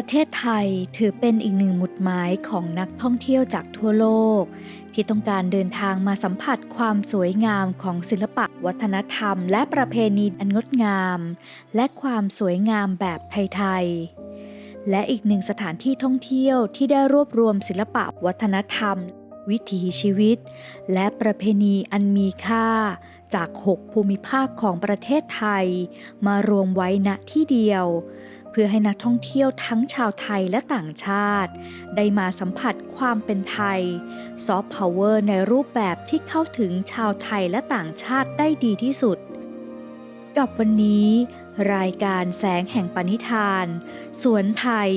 ประเทศไทยถือเป็นอีกหนึ่งหมุดหมายของนักท่องเที่ยวจากทั่วโลก ที่ต้องการเดินทางมาสัมผัสความสวยงามของศิลปะวัฒนธรรม และประเพณีอันงดงาม และความสวยงามแบบไทยๆ และอีกหนึ่งสถานที่ท่องเที่ยวที่ได้รวบรวมศิลปะวัฒนธรรม วิถีชีวิต และประเพณีอันมีค่า จาก 6 ภูมิภาคของประเทศไทย มารวมไว้ณที่เดียว พื่อให้นักท่องเที่ยวทั้งชาวไทยและต่างชาติ ได้มาสัมผัสความเป็นไทยซอฟต์พาวเวอร์ในรูปแบบที่เข้าถึงชาวไทยและต่างชาติได้ดีที่สุด กับวันนี้ รายการแสงแห่งปณิธาน สวนไทย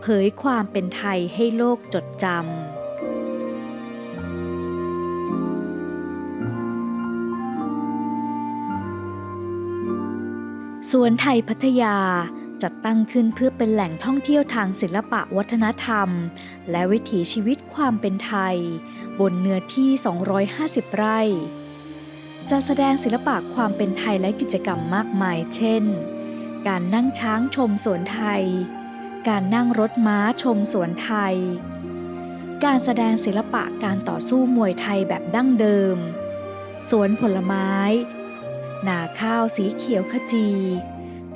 เผยความเป็นไทยให้โลกจดจำสวนไทยพัทยา จัดตั้งขึ้นเพื่อเป็นแหล่งท่องเที่ยวทางศิลปะวัฒนธรรม และวิถีชีวิตความเป็นไทย บนเนื้อที่ 250 ไร่ จะแสดงศิลปะความเป็นไทยและกิจกรรมมากมาย เช่น การนั่งช้างชมสวนไทย การนั่งรถม้าชมสวนไทย การแสดงศิลปะการต่อสู้มวยไทยแบบดั้งเดิม สวนผลไม้ นาข้าวสีเขียวขจี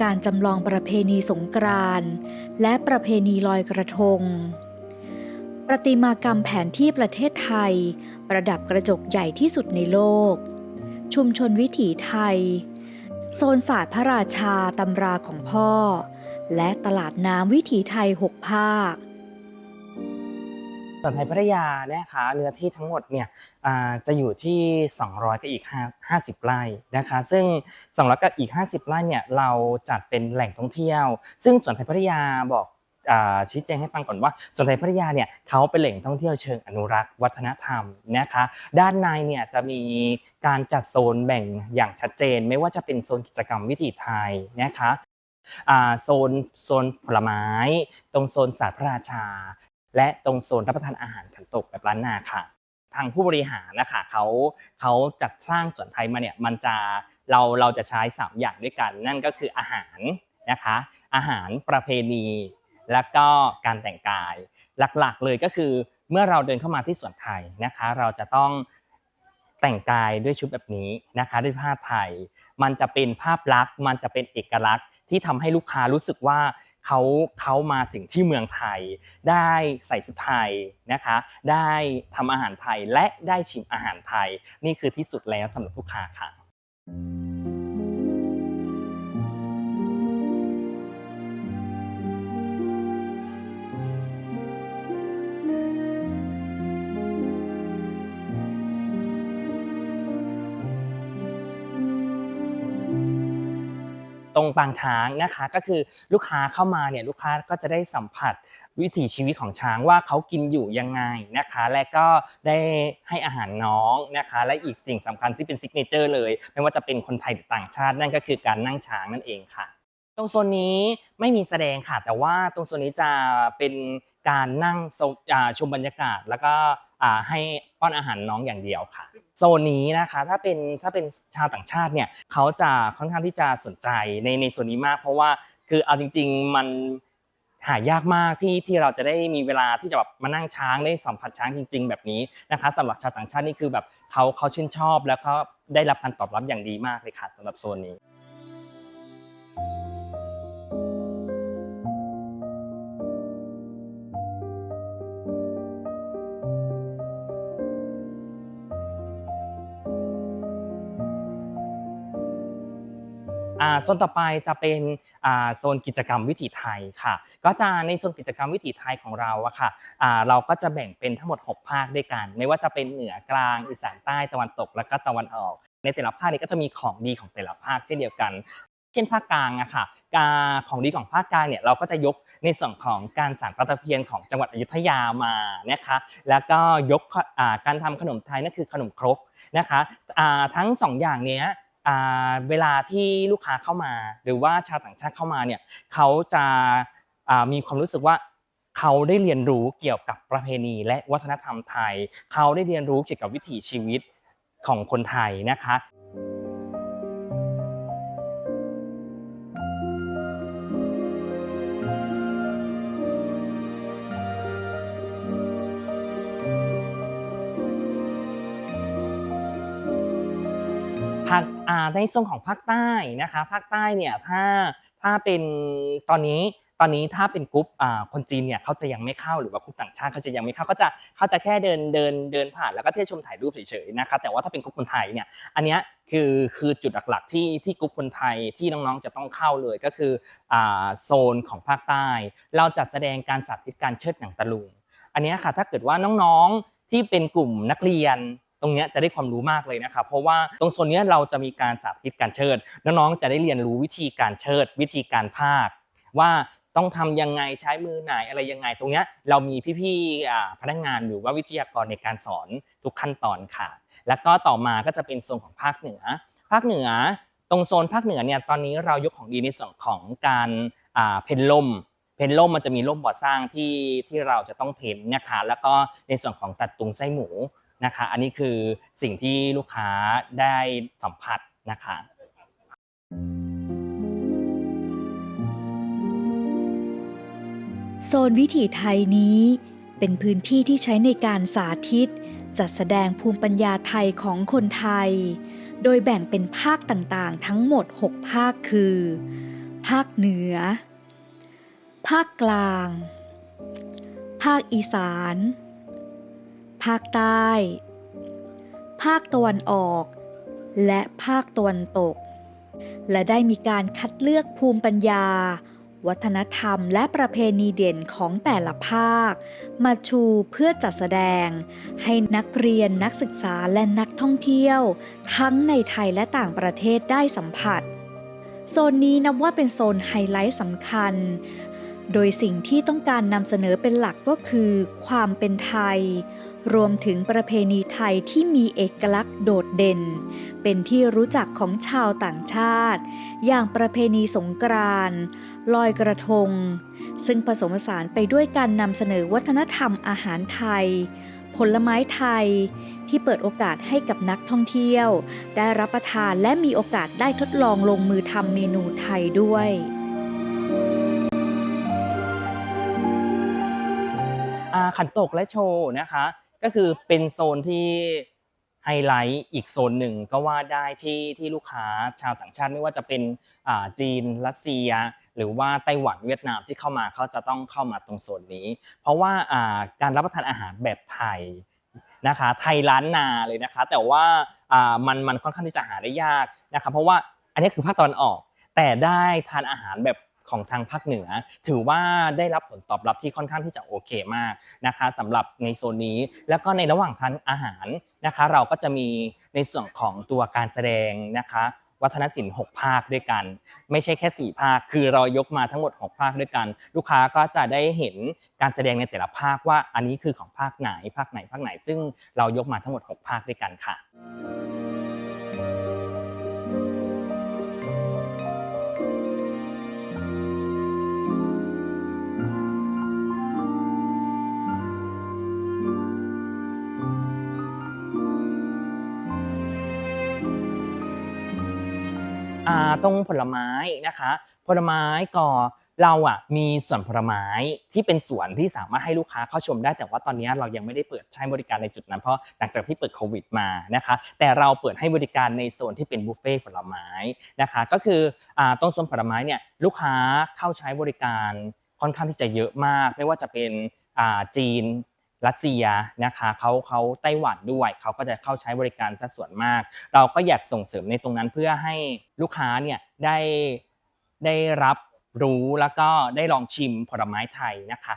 การจำลองประเพณีสงกรานต์และประเพณีลอยกระทง ประติมากรรมแผนที่ประเทศไทย ประดับกระจกใหญ่ที่สุดในโลก ชุมชนวิถีไทย โซนศาสตร์พระราชาตำราของพ่อ และตลาดน้ำวิถีไทยหกภาค ส่วนไทยพัทยานะคะเนื้อที่ทั้งหมดเนี่ยจะอยู่ที่ 200กับอีก 50 ไร่นะคะ ซึ่ง 200กับอีก 50 ไร่เนี่ยเราจัดเป็นแหล่งท่องเที่ยว ซึ่งสวนไทยพัทยาบอกชี้แจงให้ฟังก่อนว่าสวนไทยพัทยาเนี่ยเขาเป็นแหล่งท่องเที่ยวเชิงอนุรักษ์วัฒนธรรมนะคะ ด้านในเนี่ยจะมีการจัดโซนแบ่งอย่างชัดเจน ไม่ว่าจะเป็นโซนกิจกรรมวิถีไทยนะคะโซนโซนผลไม้ ตรงโซนศาสตร์พระราชา และตรงโซนรับประทานอาหารขันตกแบบร้านนาค่ะ ทางผู้บริหารนะคะเขาเขาจัดสร้างสวนไทยมาเนี่ยมันจะเราเราจะใช้ 3 อย่างด้วยกัน นั่นก็คืออาหารนะคะ อาหารประเพณี แล้วก็การแต่งกาย หลักๆเลยก็คือเมื่อเราเดินเข้ามาที่สวนไทยนะคะ เราจะต้องแต่งกายด้วยชุดแบบนี้นะคะ ด้วยผ้าไทย มันจะเป็นภาพลักษณ์ มันจะเป็นเอกลักษณ์ที่ทำให้ลูกค้ารู้สึกว่า เขาเขามาถึงที่เมืองไทย ได้ใส่ชุดไทยนะคะ ได้ทำอาหารไทยและได้ชิมอาหารไทย นี่คือที่สุดแล้วสำหรับลูกค้าค่ะ งปางช้างนะคะ ก็คือลูกค้าเข้ามาเนี่ยลูกค้าก็จะได้สัมผัสวิถีชีวิตของช้างว่าเขากินอยู่ยังไงนะคะ และก็ได้ให้อาหารน้องนะคะ และอีกสิ่งสำคัญที่เป็นซิกเนเจอร์เลย ไม่ว่าจะเป็นคนไทยหรือต่างชาติ นั่นก็คือการนั่งช้างนั่นเองค่ะ ตรงโซนนี้ไม่มีแสดงค่ะ แต่ว่าตรงโซนนี้จะเป็นการนั่งชมบรรยากาศ แล้วก็ให้ ป้อนอาหารน้องอย่างเดียวค่ะ โซนนี้นะคะถ้าเป็นถ้าเป็นชาวต่างชาติเนี่ยเขาจะค่อนข้างที่จะสนใจในในส่วนนี้มาก เพราะว่าคือเอาจริง ๆมันหายากมากที่ที่เราจะได้มีเวลาที่จะแบบมานั่งช้างได้สัมผัสช้างจริง ๆ แบบนี้นะคะสำหรับชาวต่างชาตินี่คือแบบเขาเขาชื่นชอบแล้วเขาได้รับการตอบรับอย่างดีมากเลยค่ะสำหรับโซนนี้ โซนต่อไปจะเป็นโซนกิจกรรมวิถีไทยค่ะ ก็จะในโซนกิจกรรมวิถีไทยของเราอะค่ะเราก็จะแบ่งเป็นทั้งหมด 6 ภาคด้วยกัน ไม่ว่าจะเป็นเหนือกลางอีสานใต้ตะวันตกและก็ตะวันออก ในแต่ละภาคนี้ก็จะมีของดีของแต่ละภาคเช่นเดียวกัน เช่นภาคกลางอะค่ะกาของดีของภาคกลางเนี่ยเราก็จะยกในส่วนของการสานปลาตะเพียนของจังหวัดอยุธยามานะคะ แล้วก็ยกการทำขนมไทยนั่นคือขนมครกนะคะทั้งสองอย่างเนี้ย เวลาที่ลูกค้าเข้ามา หรือว่าชาวต่างชาติเข้ามาเนี่ยเขาจะมีความรู้สึกว่าเขาได้เรียนรู้เกี่ยวกับประเพณี และวัฒนธรรมไทย เขาได้เรียนรู้เกี่ยวกับวิถีชีวิตของคนไทยนะคะ ในส่วนของภาคใต้นะคะภาคใต้เนี่ยถ้าถ้าเป็นตอนนี้ตอนนี้ถ้าเป็นกรุ๊ปอ่าคนจีนเนี่ยเขาจะยังไม่เข้าหรือว่ากรุ๊ปต่างชาติเขาจะยังไม่เข้าก็จะเขาจะแค่เดินเดินเดินผ่านแล้วก็เที่ยวชมถ่ายรูปเฉยๆนะคะแต่ว่าถ้าเป็นกรุ๊ปคนไทยเนี่ยอันเนี้ยคือคือจุดหลักๆที่ที่กรุ๊ปคนไทยที่น้องๆจะต้องเข้าเลยก็คือโซนของภาคใต้ เราจัดแสดงการสาธิตการเชิดหนังตะลุง อันนี้ค่ะถ้าเกิดว่าน้องๆที่เป็นกลุ่มนักเรียน ตรงนี้จะได้ความรู้มากเลยนะครับ เพราะว่าตรงโซนนี้เราจะมีการสาธิตการเชิด น้องๆจะได้เรียนรู้วิธีการเชิด วิธีการพากว่าต้องทำยังไงใช้มือไหนอะไรยังไง ตรงนี้เรามีพี่ๆพนักงานหรือว่าวิทยากรในการสอนทุกขั้นตอนค่ะ แล้วก็ต่อมาก็จะเป็นโซนของภาคเหนือ ภาคเหนือ ตรงโซนภาคเหนือเนี่ยตอนนี้เรายกของดีในส่วนของการเพนล่มเพนล่มมันจะมีล่มบ่อสร้างที่ที่เราจะต้องเพ้นนะคะแล้วก็ในส่วนของตัดตุงไส้หมู นะคะ อันนี้คือสิ่งที่ลูกค้าได้สัมผัสนะคะโซนวิถีไทยนี้เป็นพื้นที่ที่ใช้ในการสาธิต จัดแสดงภูมิปัญญาไทยของคนไทย โดยแบ่งเป็นภาคต่างๆ ทั้งหมด 6 ภาคคือ ภาคเหนือ ภาคกลาง ภาคอีสาน ภาคใต้ ภาคตะวันออก และภาคตะวันตก และได้มีการคัดเลือกภูมิปัญญา วัฒนธรรมและประเพณีเด่นของแต่ละภาค มาชูเพื่อจัดแสดง ให้นักเรียนนักศึกษาและนักท่องเที่ยว ทั้งในไทยและต่างประเทศได้สัมผัส โซนนี้นับว่าเป็นโซนไฮไลท์สำคัญโดยสิ่งที่ต้องการนำเสนอเป็นหลักก็คือ ความเป็นไทย รวมถึงประเพณีไทยที่มีเอกลักษณ์โดดเด่น เป็นที่รู้จักของชาวต่างชาติ อย่างประเพณีสงกรานต์ลอยกระทง ซึ่งผสมผสานไปด้วยการนำเสนอวัฒนธรรมอาหารไทย ผลไม้ไทยที่เปิดโอกาสให้กับนักท่องเที่ยว ได้รับประทานและมีโอกาสได้ทดลองลงมือทำเมนูไทยด้วยอาขันตกและโชว์นะคะ ก็คือเป็นโซนที่ไฮไลท์อีกโซนหนึ่งก็ว่าได้ที่ที่ลูกค้าชาวต่างชาติไม่ว่าจะเป็นจีนรัสเซีย หรือว่าไต้หวันเวียดนามที่เข้ามาเขาจะต้องเข้ามาตรงโซนนี้ เพราะว่าการรับประทานอาหารแบบไทยนะคะไทยล้านนาเลยนะคะ แต่ว่ามันมันค่อนข้างที่จะหาได้ยากนะคะเพราะว่าอันนี้คือภาคตะวันออก แต่ได้ทานอาหารแบบ ของทางภาคเหนือ ถือว่าได้รับผลตอบรับที่ค่อนข้างที่จะโอเคมากนะคะสำหรับในโซนนี้ แล้วก็ในระหว่างทานอาหารนะคะ เราก็จะมีในส่วนของตัวการแสดงนะคะวัฒนศิลป์6ภาคด้วยกัน ไม่ใช่แค่ 4 ภาค คือเรายกมาทั้งหมด 6 ภาคด้วยกัน ลูกค้าก็จะได้เห็นการแสดงในแต่ละภาคว่าอันนี้คือของภาคไหนภาคไหนภาคไหน ซึ่งเรายกมาทั้งหมด 6 ภาคด้วยกันค่ะ ตรงผลไม้นะคะ ผลไม้ก็เราอะมีสวนผลไม้ที่เป็นสวนที่สามารถให้ลูกค้าเข้าชมได้แต่ว่าตอนนี้เรายังไม่ได้เปิดใช้บริการในจุดนั้นเพราะหลังจากที่เปิดโควิดมานะคะ แต่เราเปิดให้บริการในโซนที่เป็นบุฟเฟ่ผลไม้นะคะ ก็คืออตรงโซนผลไม้เนี่ยลูกค้าเข้าใช้บริการค่อนข้างที่จะเยอะมาก ไม่ว่าจะเป็นจีน รัสเซียนะคะเขาเขาไต้หวันด้วยเขาก็จะเข้าใช้บริการซะส่วนมาก เราก็อยากส่งเสริมในตรงนั้นเพื่อให้ลูกค้าเนี่ยได้ได้รับรู้แล้วก็ได้ลองชิมผลไม้ไทยนะคะ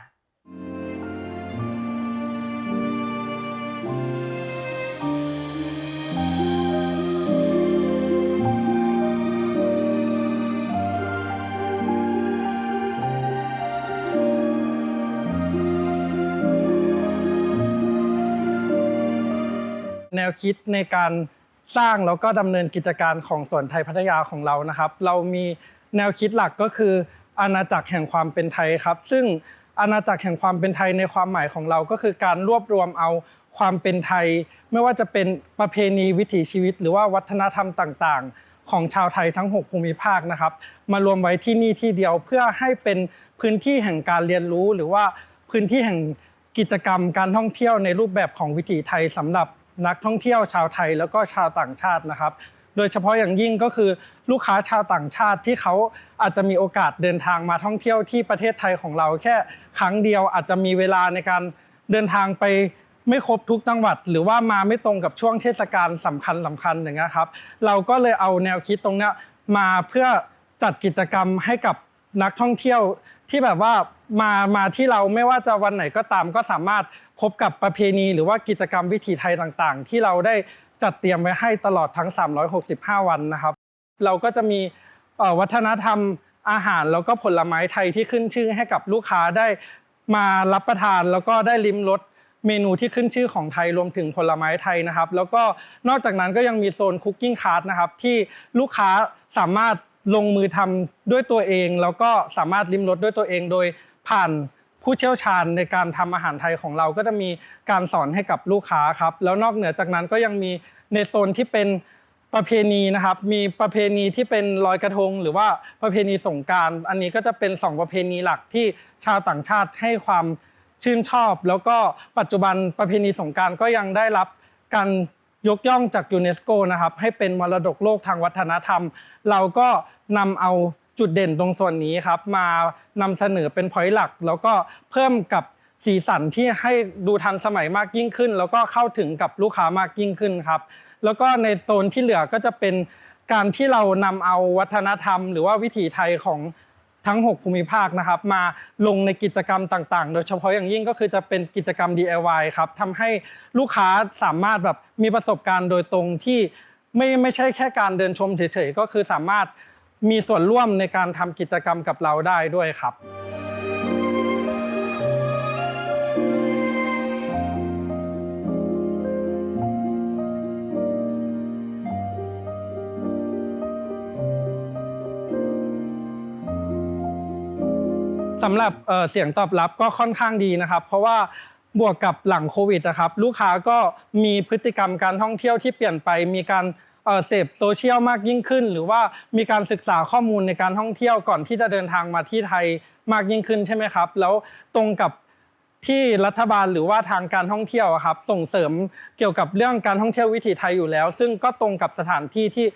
แนวคิดในการสร้างแล้วก็ดำเนินกิจการของสวนไทยพัทยาของเรานะครับ เรามีแนวคิดหลักก็คือ อาณาจักรแห่งความเป็นไทยครับ ซึ่งอาณาจักรแห่งความเป็นไทยในความหมายของเราก็คือการรวบรวมเอาความเป็นไทย ไม่ว่าจะเป็นประเพณีวิถีชีวิต หรือว่าวัฒนธรรมต่างๆ ของชาวไทยทั้ง 6 ภูมิภาคนะครับ มารวมไว้ที่นี่ที่เดียวเพื่อให้เป็นพื้นที่แห่งการเรียนรู้ หรือว่าพื้นที่แห่งกิจกรรมการท่องเที่ยวในรูปแบบของวิถีไทยสำหรับ นักท่องเที่ยวชาวไทยแล้วก็ชาวต่างชาตินะครับ โดยเฉพาะอย่างยิ่งก็คือลูกค้าชาวต่างชาติที่เขาอาจจะมีโอกาสเดินทางมาท่องเที่ยวที่ประเทศไทยของเราแค่ครั้งเดียวอาจจะมีเวลาในการเดินทางไปไม่ครบทุกจังหวัด หรือว่ามาไม่ตรงกับช่วงเทศกาลสำคัญสำคัญอย่างเงี้ยครับ เราก็เลยเอาแนวคิดตรงเนี้ยมาเพื่อจัดกิจกรรมให้กับนักท่องเที่ยว ที่แบบว่ามามาที่เราไม่ว่าจะวันไหนก็ตามก็สามารถพบกับประเพณีหรือว่ากิจกรรมวิถีไทยต่างๆ ที่เราได้จัดเตรียมไว้ให้ตลอดทั้ง 365 วันนะครับ เราก็จะมีวัฒนธรรมอาหารแล้วก็ผลไม้ไทยที่ขึ้นชื่อให้กับลูกค้าได้มารับประทานแล้วก็ได้ลิ้มรสเมนูที่ขึ้นชื่อของไทยรวมถึงผลไม้ไทยนะครับ แล้วก็นอกจากนั้นก็ยังมีโซนคุกกิ้งคาร์ดนะครับที่ลูกค้าสามารถ ลงมือทำด้วยตัวเอง แล้วก็สามารถลิ้มรสด้วยตัวเองโดยผ่านผู้เชี่ยวชาญในการทำอาหารไทยของเราก็จะมีการสอนให้กับลูกค้าครับ แล้วนอกเหนือจากนั้นก็ยังมีในโซนที่เป็นประเพณีนะครับ มีประเพณีที่เป็นลอยกระทง หรือว่าประเพณีสงการ อันนี้ก็จะเป็นสองประเพณีหลักที่ชาวต่างชาติให้ความชื่นชอบ แล้วก็ปัจจุบันประเพณีสงการก็ยังได้รับการ ยกย่องจากยูเนสโกนะครับให้เป็นมรดกโลกทางวัฒนธรรม เราก็นำเอาจุดเด่นตรงส่วนนี้ครับ มานำเสนอเป็นพอยต์หลัก แล้วก็เพิ่มกับสีสันที่ให้ดูทันสมัยมากยิ่งขึ้น แล้วก็เข้าถึงกับลูกค้ามากยิ่งขึ้นครับ แล้วก็ในโซนที่เหลือก็จะเป็นการที่เรานำเอาวัฒนธรรม หรือว่าวิถีไทยของ ทั้ง 6 ภูมิภาคนะครับ มาลงในกิจกรรมต่างๆ โดยเฉพาะอย่างยิ่งก็คือจะเป็นกิจกรรม DIY ครับทำให้ลูกค้าสามารถแบบมีประสบการณ์โดยตรงที่ไม่ไม่ใช่แค่การเดินชมเฉยๆ ก็คือสามารถมีส่วนร่วมในการทำกิจกรรมกับเราได้ด้วยครับ สำหรับเสียงตอบรับก็ค่อนข้างดีนะครับ เพราะว่าบวกกับหลังโควิดนะครับ ลูกค้าก็มีพฤติกรรมการท่องเที่ยวที่เปลี่ยนไป มีการเสพโซเชียลมากยิ่งขึ้น หรือว่ามีการศึกษาข้อมูลในการท่องเที่ยวก่อนที่จะเดินทางมาที่ไทยมากยิ่งขึ้นใช่ไหมครับ แล้วตรงกับที่รัฐบาลหรือว่าทางการท่องเที่ยวครับ ส่งเสริมเกี่ยวกับเรื่องการท่องเที่ยววิถีไทยอยู่แล้ว ซึ่งก็ตรงกับสถานที่ที่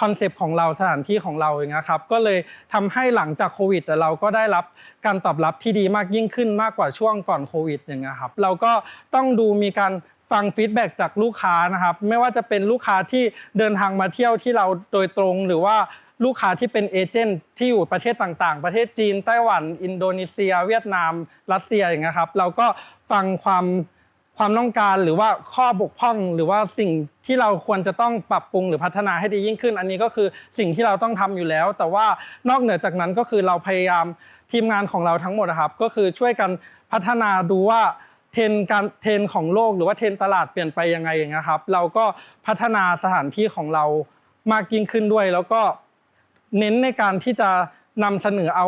คอนเซปต์ของเราสถานที่ของเราอย่างเงี้ยครับก็เลยทำให้หลังจากโควิดแต่เราก็ได้รับการตอบรับที่ดีมากยิ่งขึ้นมากกว่าช่วงก่อนโควิดอย่างเงี้ยครับเราก็ต้องดูมีการฟังฟีดแบ็กจากลูกค้านะครับไม่ว่าจะเป็นลูกค้าที่เดินทางมาเที่ยวที่เราโดยตรงหรือว่าลูกค้าที่เป็นเอเจนต์ที่อยู่ประเทศต่างๆ ประเทศจีนไต้หวัน อินโดนีเซีย เวียดนาม รัสเซียอย่างเงี้ยครับเราก็ฟังความ ความต้องการหรือว่าข้อบกพร่องหรือว่าสิ่งที่เราควรจะต้องปรับปรุงหรือพัฒนาให้ดียิ่งขึ้น อันนี้ก็คือสิ่งที่เราต้องทำอยู่แล้ว แต่ว่านอกเหนือจากนั้นก็คือเราพยายามทีมงานของเราทั้งหมดนะครับ ก็คือช่วยกันพัฒนาดูว่าเทรนการเทรนของโลกหรือว่าเทรนตลาดเปลี่ยนไปยังไงอย่างเงี้ยครับ เราก็พัฒนาสถานที่ของเรามากยิ่งขึ้นด้วย แล้วก็เน้นในการที่จะนำเสนอเอา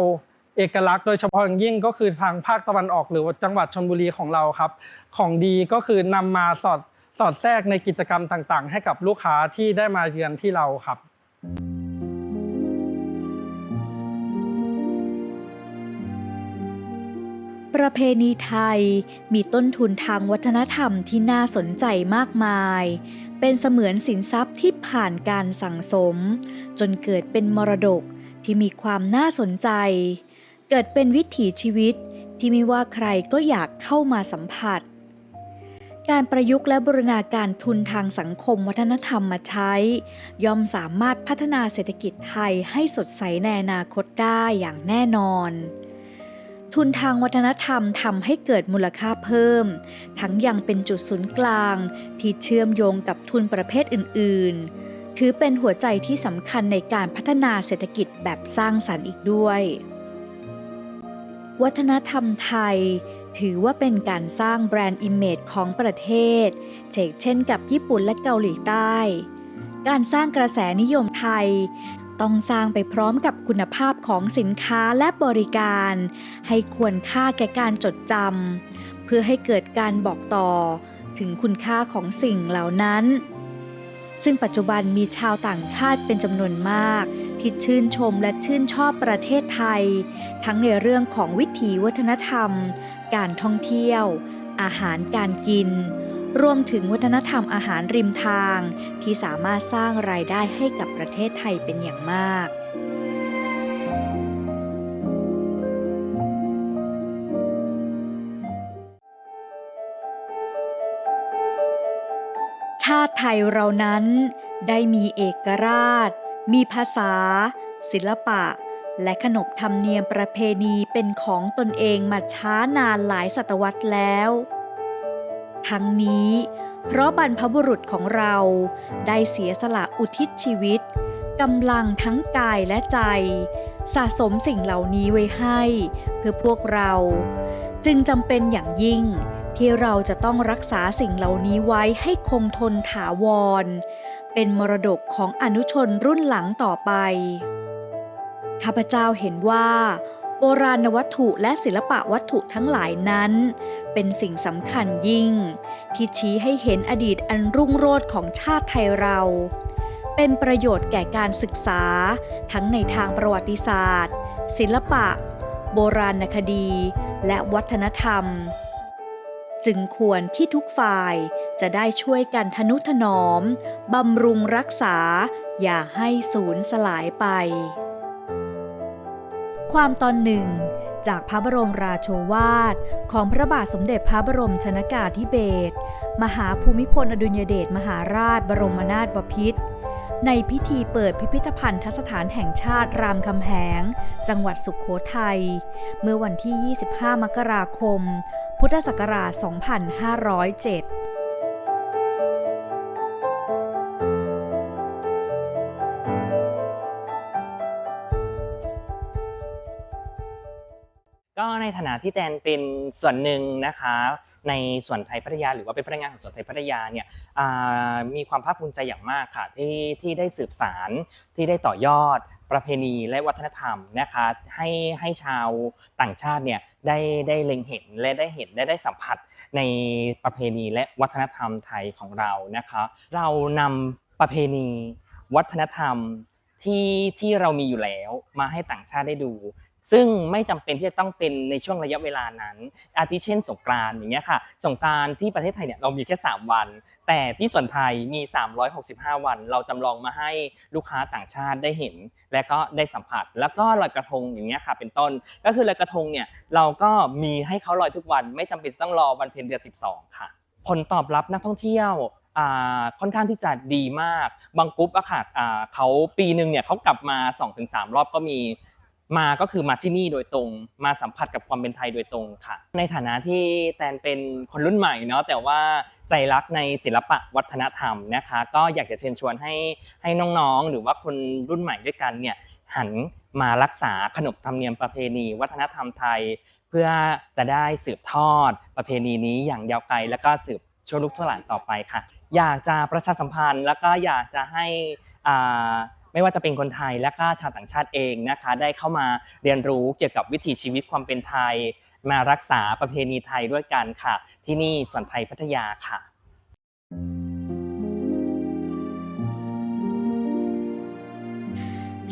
เอกลักษณ์โดยเฉพาะอย่างยิ่งก็คือทางภาคตะวันออกหรือจังหวัดชลบุรีของเราครับ ของดีก็คือนำมาสอดสอดแทรกในกิจกรรมต่างๆ ให้กับลูกค้าที่ได้มาเยือนที่เราครับประเพณีไทยมีต้นทุนทางวัฒนธรรมที่น่าสนใจมากมาย เป็นเสมือนสินทรัพย์ที่ผ่านการสั่งสม จนเกิดเป็นมรดกที่มีความน่าสนใจ เกิดเป็นวิถีชีวิตที่ไม่ว่าใครก็อยากเข้ามาสัมผัส การประยุกต์และบูรณาการทุนทางสังคมวัฒนธรรมมาใช้ ย่อมสามารถพัฒนาเศรษฐกิจไทยให้สดใสในอนาคตได้อย่างแน่นอน ทุนทางวัฒนธรรมทำให้เกิดมูลค่าเพิ่ม ทั้งยังเป็นจุดศูนย์กลาง ที่เชื่อมโยงกับทุนประเภทอื่น ๆ ถือเป็นหัวใจที่สำคัญในการพัฒนาเศรษฐกิจแบบสร้างสรรค์อีกด้วย วัฒนธรรมไทย ถือว่าเป็นการสร้างแบรนด์อิมเมจของประเทศเช่นเช่นกับญี่ปุ่นและเกาหลีใต้ การสร้างกระแสนิยมไทย ต้องสร้างไปพร้อมกับคุณภาพของสินค้าและบริการ ให้ควรค่าแก่การจดจำเพื่อให้เกิดการบอกต่อถึงคุณค่าของสิ่งเหล่านั้น ซึ่งปัจจุบันมีชาวต่างชาติเป็นจำนวนมาก ที่ชื่นชมและชื่นชอบประเทศไทย ทั้งในเรื่องของวิถีวัฒนธรรม การท่องเที่ยว อาหารการกิน รวมถึงวัฒนธรรมอาหารริมทาง ที่สามารถสร้างรายได้ให้กับประเทศไทยเป็นอย่างมากชาติไทยเรานั้นได้มีเอกราช มีภาษา ศิลปะ และขนบธรรมเนียมประเพณีเป็นของตนเองมาช้านานหลายศตวรรษแล้ว ทั้งนี้ เพราะบรรพบุรุษของเราได้เสียสละอุทิศชีวิตกำลังทั้งกายและใจ สะสมสิ่งเหล่านี้ไว้ให้ เพื่อพวกเรา จึงจำเป็นอย่างยิ่งที่เราจะต้องรักษาสิ่งเหล่านี้ไว้ให้คงทนถาวร เป็นมรดกของอนุชนรุ่นหลังต่อไป ข้าพเจ้าเห็นว่า โบราณวัตถุและศิลปะวัตถุทั้งหลายนั้น เป็นสิ่งสำคัญยิ่ง ที่ชี้ให้เห็นอดีตอันรุ่งโรจน์ของชาติไทยเรา เป็นประโยชน์แก่การศึกษา ทั้งในทางประวัติศาสตร์ ศิลปะ โบราณคดี และวัฒนธรรม จึงควรที่ทุกฝ่ายจะได้ช่วยกันทนุถนอม บำรุงรักษา อย่าให้สูญสลายไป ความตอนหนึ่ง จากพระบรมราโชวาท ของพระบาทสมเด็จพระบรมชนากาธิเบศรมหาภูมิพลอดุลยเดชมหาราชบรมนาถบพิตรในพิธีเปิดพิพิธภัณฑสถานแห่งชาติรามคำแหง จังหวัดสุขโขทัย เมื่อวันที่ 25 มกราคม พุทธศักราช 2507 ในฐานะที่แตนเป็นส่วนหนึ่งนะคะในส่วนไทยพัทยา หรือว่าเป็นพนักงานของส่วนไทยพัทยาเนี่ยมีความภาคภูมิใจอย่างมากค่ะที่ที่ได้สืบสารที่ได้ต่อยอดประเพณีและวัฒนธรรมนะคะให้ให้ชาวต่างชาติเนี่ยได้ได้เล็งเห็นและได้เห็นและได้สัมผัสในประเพณีและวัฒนธรรมไทยของเรานะคะเรานำประเพณี วัฒนธรรมที่ที่เรามีอยู่แล้วมาให้ต่างชาติได้ดู ซึ่งไม่จำเป็นที่จะต้องเป็นในช่วงระยะเวลานั้น อาทิเช่นสงกรานอย่างเงี้ยค่ะ สงกรานที่ประเทศไทยเนี่ยเรามีแค่ 3 วัน แต่ที่ส่วนไทยมี 365 วัน เราจำลองมาให้ลูกค้าต่างชาติได้เห็น และก็ได้สัมผัส แล้วก็ลอยกระทงอย่างเงี้ยค่ะ เป็นต้น ก็คือลอยกระทงเนี่ยเราก็มีให้เขาลอยทุกวัน ไม่จำเป็นต้องรอวันเพ็ญเดือน12 ค่ะ ผลตอบรับนักท่องเที่ยวอ่าค่อนข้างที่จะดีมาก บางกรุ๊ปอะค่ะอ่าเขาปีหนึ่งเนี่ยเขากลับมา 2-3 รอบก็มี มาก็คือมาที่นี่โดยตรง มาสัมผัสกับความเป็นไทยโดยตรงค่ะ ในฐานะที่แตนเป็นคนรุ่นใหม่เนาะแต่ว่าใจรักในศิลปะวัฒนธรรมนะคะ ก็อยากจะเชิญชวนให้ให้น้องๆ หรือว่าคนรุ่นใหม่ด้วยกันเนี่ยหันมารักษาขนบธรรมเนียมประเพณี วัฒนธรรมไทย เพื่อจะได้สืบทอดประเพณีนี้อย่างยาวไกล แล้วก็สืบชั่วลูกทั่วหลานต่อไปค่ะ อยากจะประชาสัมพันธ์แล้วก็อยากจะให้อ่าไม่ว่าจะเป็นคนไทยและก็ชาวต่างชาติเองนะคะ ได้เข้ามาเรียนรู้เกี่ยวกับวิถีชีวิตความเป็นไทย มารักษาประเพณีไทยด้วยกันค่ะ ที่นี่สวนไทยพัทยาค่ะ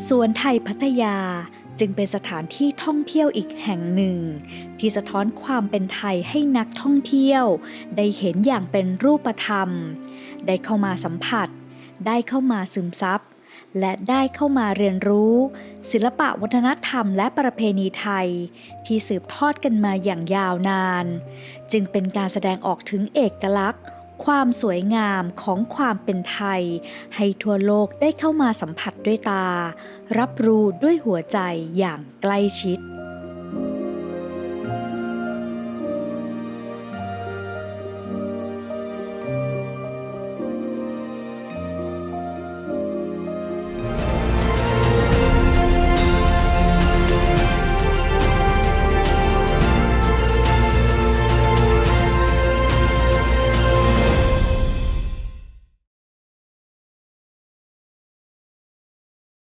สวนไทยพัทยาจึงเป็นสถานที่ท่องเที่ยวอีกแห่งหนึ่ง ที่สะท้อนความเป็นไทยให้นักท่องเที่ยว ได้เห็นอย่างเป็นรูปธรรม ได้เข้ามาสัมผัส ได้เข้ามาซึมซับ และได้เข้ามาเรียนรู้ ศิลปะวัฒนธรรมและประเพณีไทย ที่สืบทอดกันมาอย่างยาวนาน จึงเป็นการแสดงออกถึงเอกลักษณ์ ความสวยงามของความเป็นไทย ให้ทั่วโลกได้เข้ามาสัมผัสด้วยตา รับรู้ด้วยหัวใจอย่างใกล้ชิด